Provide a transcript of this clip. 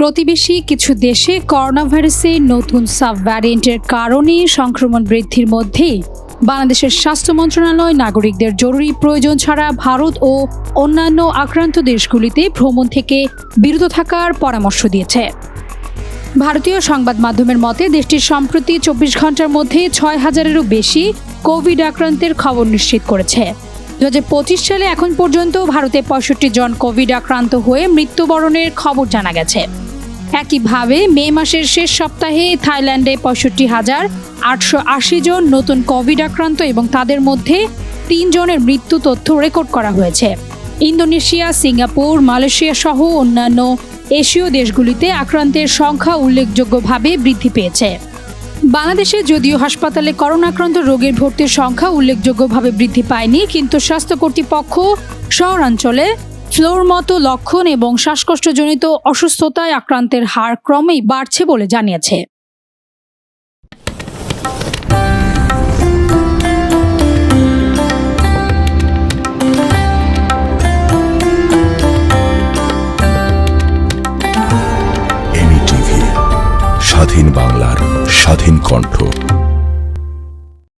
প্রতিবেশী কিছু দেশে করোনা ভাইরাসের নতুন সাব ভ্যারিয়েন্টের কারণে সংক্রমণ বৃদ্ধির মধ্যেই বাংলাদেশের স্বাস্থ্য মন্ত্রণালয়, নাগরিকদের জরুরি প্রয়োজন ছাড়া ভারত ও অন্যান্য আক্রান্ত দেশগুলিতে ভ্রমণ থেকে বিরত থাকার পরামর্শ দিয়েছে। ভারতীয় সংবাদ মাধ্যমের মতে, দেশটির সম্প্রতি চব্বিশ ঘণ্টার মধ্যে ছয় হাজারেরও বেশি কোভিড আক্রান্তের খবর নিশ্চিত করেছে। দু পঁচিশ সালে এখন পর্যন্ত ভারতে পঁয়ষট্টি জন কোভিড আক্রান্ত হয়ে মৃত্যুবরণের খবর জানা গেছে। একইভাবে মে মাসের শেষ সপ্তাহে থাইল্যান্ডে পঁয়ষট্টি হাজার আটশো আশি জন নতুন কোভিড আক্রান্ত এবং তাদের মধ্যে তিন জনের মৃত্যু তথ্য রেকর্ড করা হয়েছে। ইন্দোনেশিয়া, সিঙ্গাপুর, মালয়েশিয়া সহ অন্যান্য এশীয় দেশগুলিতে আক্রান্তের সংখ্যা উল্লেখযোগ্যভাবে বৃদ্ধি পেয়েছে। বাংলাদেশে যদিও হাসপাতালে করোনা আক্রান্ত রোগীর ভর্তির সংখ্যা উল্লেখযোগ্যভাবে বৃদ্ধি পায়নি, কিন্তু স্বাস্থ্য কর্তৃপক্ষ শহরাঞ্চলে ফ্লোর মতো লক্ষণ এবং শ্বাসকষ্টজনিত অসুস্থতায় আক্রান্তের হার ক্রমেই বাড়ছে বলে জানিয়েছে। স্বাধীন বাংলার স্বাধীন কণ্ঠ।